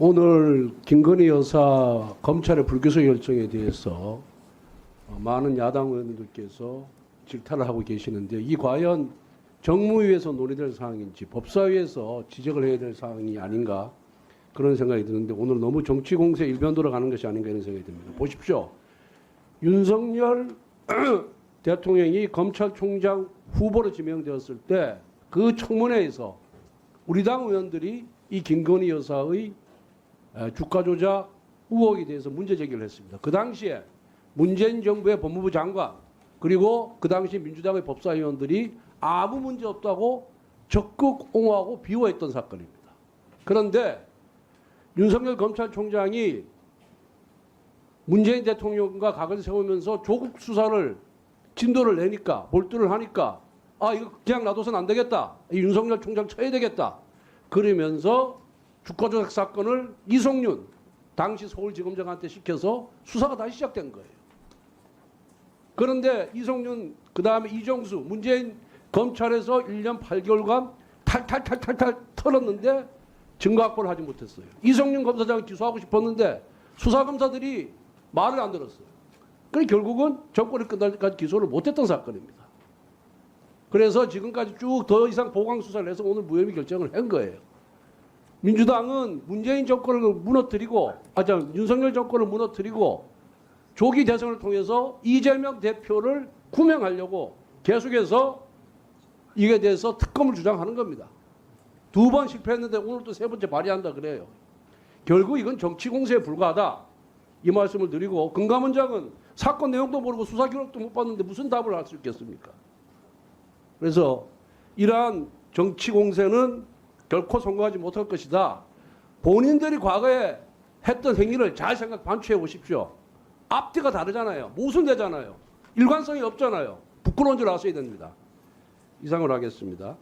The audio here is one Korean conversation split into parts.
오늘 김건희 여사 검찰의 불기소 결정에 대해서 어, 많은 야당 의원님들께서 질타를 하고 계시는데 이 과연 정무위에서 논의될 사항인지 법사위에서 지적을 해야 될 사항이 아닌가 그런 생각이 드는데 오늘 너무 정치 공세 일변도로 가는 것이 아닌가 이런 생각이 듭니다. 보십시오. 윤석열 대통령이 검찰총장 후보로 지명되었을 때 그 청문회에서 우리 당 의원들이 이 김건희 여사의 에, 주가 조작 의혹에 대해서 문제 제기를 했습니다. 그 당시에 문재인 정부의 법무부 장관 그리고 그 당시 민주당의 법사위원들이 아무 문제 없다고 적극 옹호하고 비호했던 사건입니다. 그런데 윤석열 검찰총장이 문재인 대통령과 각을 세우면서 조국 수사를 진도를 내니까 몰두를 하니까 아 이거 그냥 놔둬서는 안 되겠다. 이 윤석열 총장 쳐야 되겠다. 그러면서 주가 조작 사건을 이성윤 당시 서울지검장한테 시켜서 수사가 다시 시작된 거예요. 그런데 이성윤 그 다음에 이정수 문재인 검찰에서 1년 8개월간 탈탈탈탈탈 털었는데 증거 확보를 하지 못했어요. 이성윤 검사장 기소하고 싶었는데 수사 검사들이 말을 안 들었어요. 그래 결국은 정권이 끝날 때까지 기소를 못했던 사건입니다. 그래서 지금까지 쭉 더 이상 보강 수사를 해서 오늘 무혐의 결정을 한 거예요. 민주당은 문재인 정권을 무너뜨리고, 아, 참, 윤석열 정권을 무너뜨리고 조기 대선을 통해서 이재명 대표를 구명하려고 계속해서 이에 대해서 특검을 주장하는 겁니다. 두 번 실패했는데 오늘 또 세 번째 발의한다 그래요. 결국 이건 정치 공세에 불과하다. 이 말씀을 드리고 금감원장은 사건 내용도 모르고 수사 기록도 못 봤는데 무슨 답을 할 수 있겠습니까? 그래서 이러한 정치 공세는 결코 성공하지 못할 것이다. 본인들이 과거에 했던 행위를 잘 생각 반추해 보십시오. 앞뒤가 다르잖아요. 모순되잖아요. 일관성이 없잖아요. 부끄러운 줄 아셔야 됩니다. 이상으로 하겠습니다.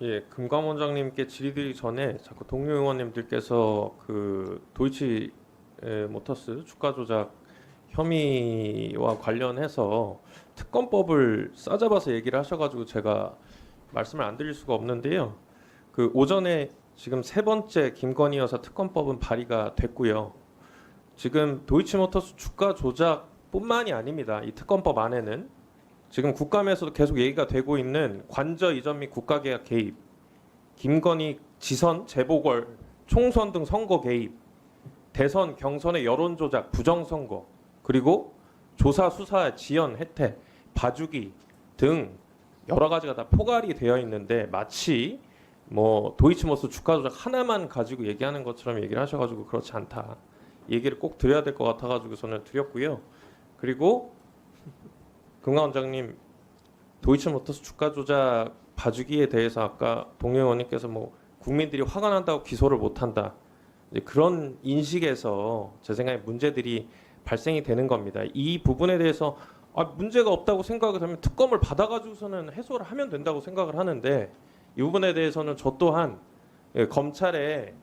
예, 금감 원장님께 질의드리기 전에 자꾸 동료 의원님들께서 그 도이치 에, 모터스 주가 조작 혐의와 관련해서 특검법을 싸잡아서 얘기를 하셔가지고 제가 말씀을 안 드릴 수가 없는데요. 그 오전에 지금 세 번째 김건희 여사 특검법은 발의가 됐고요. 지금 도이치모터스 주가 조작뿐만이 아닙니다. 이 특검법 안에는 지금 국감에서도 계속 얘기가 되고 있는 관저 이전 및 국가계약 개입, 김건희 지선 재보궐 총선 등 선거 개입, 대선 경선의 여론 조작 부정 선거, 그리고 조사 수사 지연 혜택, 봐주기 등 여러 가지가 다 포괄이 되어 있는데 마치 뭐 도이치모스 주가 조작 하나만 가지고 얘기하는 것처럼 얘기를 하셔가지고 그렇지 않다. 얘기를 꼭 드려야 될 것 같아가지고 저는 드렸고요. 그리고 금감원장님 도이치모터스 주가 조작 봐주기에 대해서 아까 동료 의원님께서 뭐 국민들이 화가 난다고 기소를 못한다 이제 그런 인식에서 제 생각에 문제들이 발생이 되는 겁니다. 이 부분에 대해서 아, 문제가 없다고 생각을 하면 특검을 받아가지고서는 해소를 하면 된다고 생각을 하는데 이 부분에 대해서는 저 또한 예, 검찰의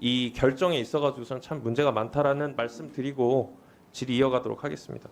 이 결정에 있어가지고서는 참 문제가 많다라는 말씀 드리고 질의 이어가도록 하겠습니다.